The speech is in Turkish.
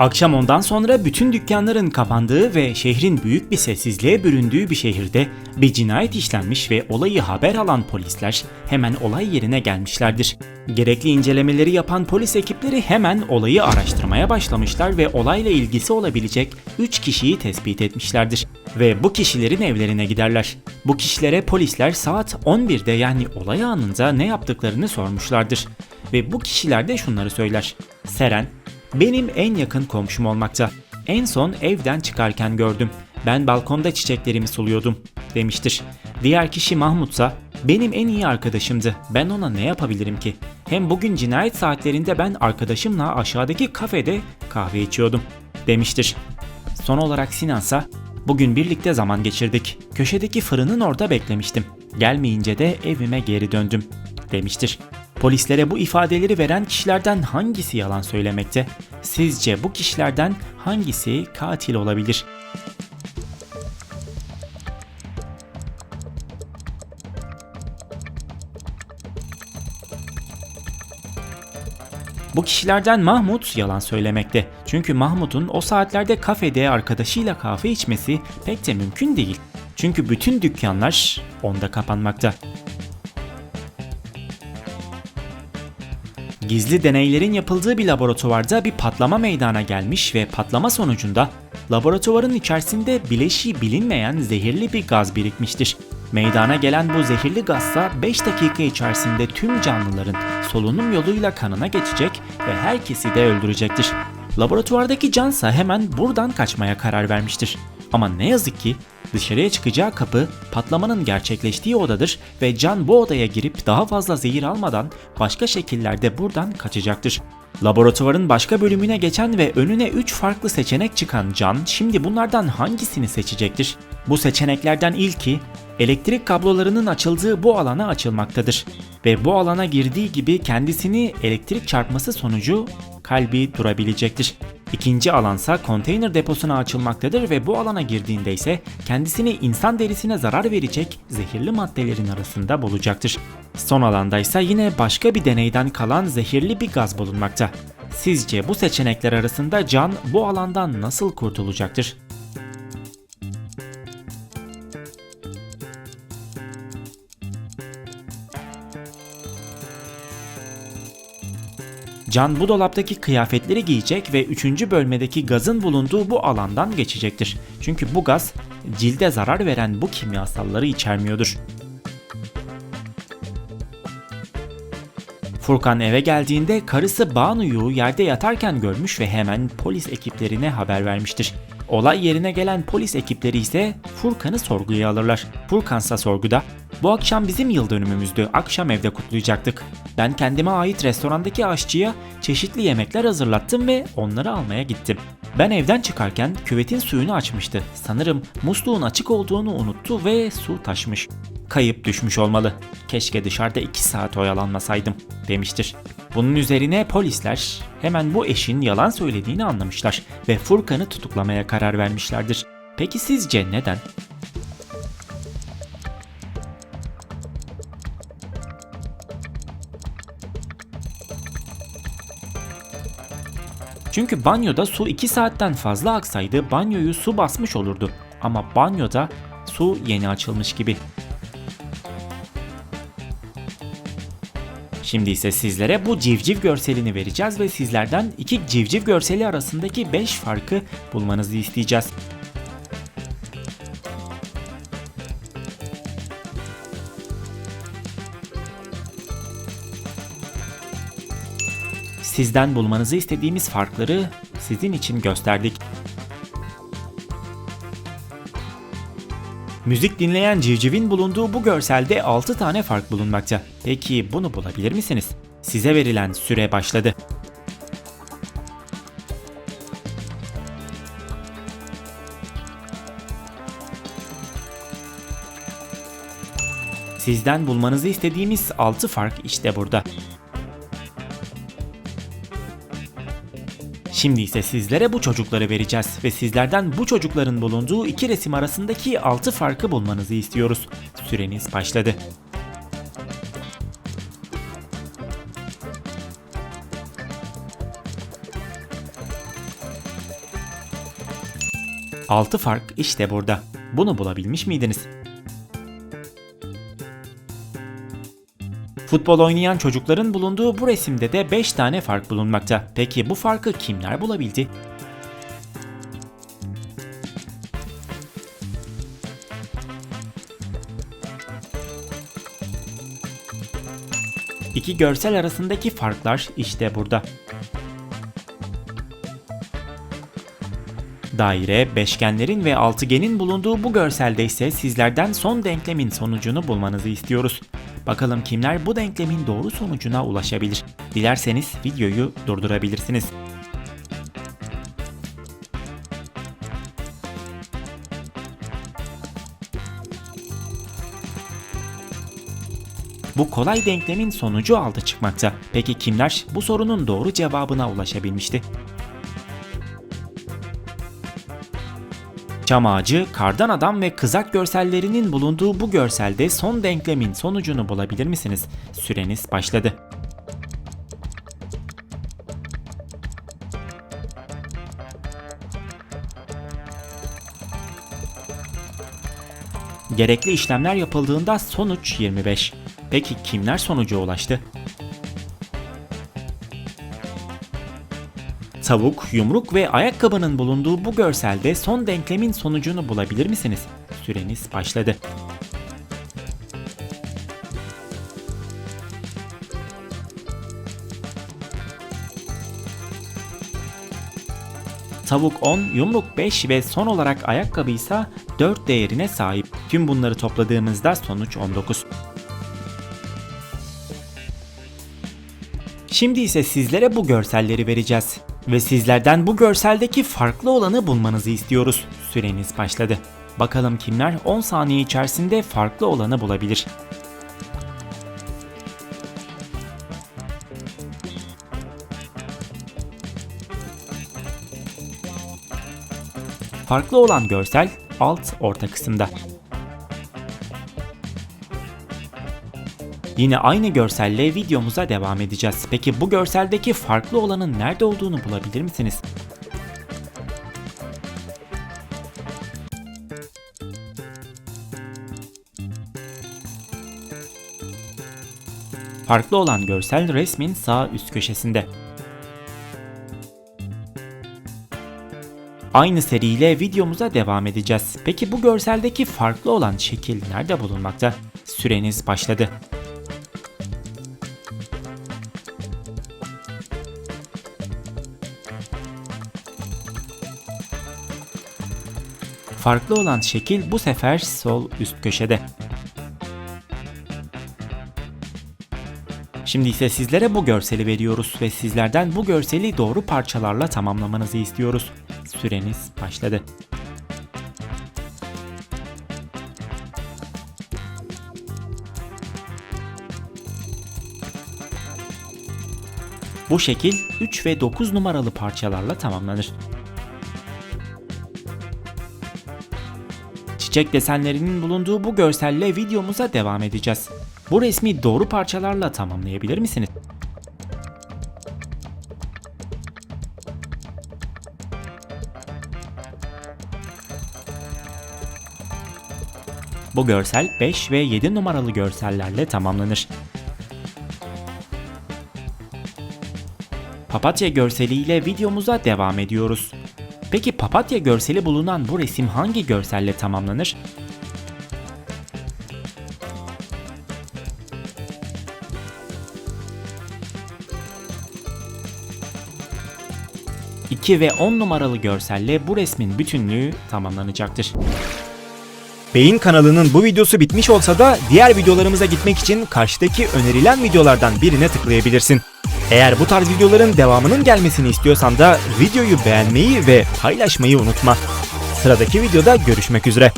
Akşam ondan sonra bütün dükkanların kapandığı ve şehrin büyük bir sessizliğe büründüğü bir şehirde bir cinayet işlenmiş ve olayı haber alan polisler hemen olay yerine gelmişlerdir. Gerekli incelemeleri yapan polis ekipleri hemen olayı araştırmaya başlamışlar ve olayla ilgisi olabilecek 3 kişiyi tespit etmişlerdir. Ve bu kişilerin evlerine giderler. Bu kişilere polisler saat 11'de yani olay anında ne yaptıklarını sormuşlardır. Ve bu kişiler de şunları söyler. Seren, benim en yakın komşum olmakta. En son evden çıkarken gördüm. Ben balkonda çiçeklerimi suluyordum demiştir. Diğer kişi Mahmutsa benim en iyi arkadaşımdı. Ben ona ne yapabilirim ki? Hem bugün cinayet saatlerinde ben arkadaşımla aşağıdaki kafede kahve içiyordum demiştir. Son olarak Sinansa bugün birlikte zaman geçirdik. Köşedeki fırının orada beklemiştim. Gelmeyince de evime geri döndüm demiştir. Polislere bu ifadeleri veren kişilerden hangisi yalan söylemekte? Sizce bu kişilerden hangisi katil olabilir? Bu kişilerden Mahmut yalan söylemekte. Çünkü Mahmut'un o saatlerde kafede arkadaşıyla kahve içmesi pek de mümkün değil. Çünkü bütün dükkanlar onda kapanmakta. Gizli deneylerin yapıldığı bir laboratuvarda bir patlama meydana gelmiş ve patlama sonucunda laboratuvarın içerisinde bileşiği bilinmeyen zehirli bir gaz birikmiştir. Meydana gelen bu zehirli gazsa 5 dakika içerisinde tüm canlıların solunum yoluyla kanına geçecek ve herkesi de öldürecektir. Laboratuvardaki Cansa hemen buradan kaçmaya karar vermiştir. Ama ne yazık ki dışarıya çıkacağı kapı patlamanın gerçekleştiği odadır ve Can bu odaya girip daha fazla zehir almadan başka şekillerde buradan kaçacaktır. Laboratuvarın başka bölümüne geçen ve önüne 3 farklı seçenek çıkan Can şimdi bunlardan hangisini seçecektir? Bu seçeneklerden ilki elektrik kablolarının açıldığı bu alana açılmaktadır ve bu alana girdiği gibi kendisini elektrik çarpması sonucu kalbi durabilecektir. İkinci alansa konteyner deposuna açılmaktadır ve bu alana girdiğinde ise kendisini insan derisine zarar verecek zehirli maddelerin arasında bulacaktır. Son alanda ise yine başka bir deneyden kalan zehirli bir gaz bulunmakta. Sizce bu seçenekler arasında Can bu alandan nasıl kurtulacaktır? Can bu dolaptaki kıyafetleri giyecek ve 3. bölmedeki gazın bulunduğu bu alandan geçecektir. Çünkü bu gaz cilde zarar veren bu kimyasalları içermiyordur. Furkan eve geldiğinde karısı Banu'yu yerde yatarken görmüş ve hemen polis ekiplerine haber vermiştir. Olay yerine gelen polis ekipleri ise Furkan'ı sorguya alırlar. Furkansa sorguda bu akşam bizim yıl dönümümüzdü. Akşam evde kutlayacaktık. Ben kendime ait restorandaki aşçıya çeşitli yemekler hazırlattım ve onları almaya gittim. Ben evden çıkarken küvetin suyunu açmıştı. Sanırım musluğun açık olduğunu unuttu ve su taşmış. Kayıp düşmüş olmalı. Keşke dışarıda 2 saat oyalanmasaydım demiştir. Bunun üzerine polisler hemen bu eşin yalan söylediğini anlamışlar ve Furkan'ı tutuklamaya karar vermişlerdir. Peki sizce neden? Çünkü banyoda su 2 saatten fazla aksaydı banyoyu su basmış olurdu. Ama banyoda su yeni açılmış gibi. Şimdi ise sizlere bu civciv görselini vereceğiz ve sizlerden iki civciv görseli arasındaki 5 farkı bulmanızı isteyeceğiz. Sizden bulmanızı istediğimiz farkları sizin için gösterdik. Müzik dinleyen civcivin bulunduğu bu görselde 6 tane fark bulunmakta. Peki bunu bulabilir misiniz? Size verilen süre başladı. Sizden bulmanızı istediğimiz 6 fark işte burada. Şimdi ise sizlere bu çocukları vereceğiz ve sizlerden bu çocukların bulunduğu iki resim arasındaki 6 farkı bulmanızı istiyoruz. Süreniz başladı. Altı fark işte burada. Bunu bulabilmiş miydiniz? Futbol oynayan çocukların bulunduğu bu resimde de 5 tane fark bulunmakta. Peki bu farkı kimler bulabildi? İki görsel arasındaki farklar işte burada. Daire, beşgenlerin ve altıgenin bulunduğu bu görselde ise sizlerden son denklemin sonucunu bulmanızı istiyoruz. Bakalım kimler bu denklemin doğru sonucuna ulaşabilir? Dilerseniz videoyu durdurabilirsiniz. Bu kolay denklemin sonucu 6 çıkmakta. Peki kimler bu sorunun doğru cevabına ulaşabilmişti? Çam ağacı, kardan adam ve kızak görsellerinin bulunduğu bu görselde son denklemin sonucunu bulabilir misiniz? Süreniz başladı. Gerekli işlemler yapıldığında sonuç 25. Peki kimler sonuca ulaştı? Tavuk, yumruk ve ayakkabının bulunduğu bu görselde son denklemin sonucunu bulabilir misiniz? Süreniz başladı. Tavuk 10, yumruk 5 ve son olarak ayakkabı ise 4 değerine sahip. Tüm bunları topladığımızda sonuç 19. Şimdi ise sizlere bu görselleri vereceğiz. Ve sizlerden bu görseldeki farklı olanı bulmanızı istiyoruz. Süreniz başladı. Bakalım kimler 10 saniye içerisinde farklı olanı bulabilir. Farklı olan görsel alt orta kısımda. Yine aynı görselle videomuza devam edeceğiz. Peki bu görseldeki farklı olanın nerede olduğunu bulabilir misiniz? Farklı olan görsel resmin sağ üst köşesinde. Aynı seriyle videomuza devam edeceğiz. Peki bu görseldeki farklı olan şekil nerede bulunmakta? Süreniz başladı. Farklı olan şekil bu sefer sol üst köşede. Şimdi ise sizlere bu görseli veriyoruz ve sizlerden bu görseli doğru parçalarla tamamlamanızı istiyoruz. Süreniz başladı. Bu şekil 3 ve 9 numaralı parçalarla tamamlanır. Çiçek desenlerinin bulunduğu bu görselle videomuza devam edeceğiz. Bu resmi doğru parçalarla tamamlayabilir misiniz? Bu görsel 5 ve 7 numaralı görsellerle tamamlanır. Papatya görseliyle videomuza devam ediyoruz. Peki papatya görseli bulunan bu resim hangi görselle tamamlanır? ...2 ve 10 numaralı görselle bu resmin bütünlüğü tamamlanacaktır. Beyin kanalının bu videosu bitmiş olsa da diğer videolarımıza gitmek için karşıdaki önerilen videolardan birine tıklayabilirsin. Eğer bu tarz videoların devamının gelmesini istiyorsan da videoyu beğenmeyi ve paylaşmayı unutma. Sıradaki videoda görüşmek üzere.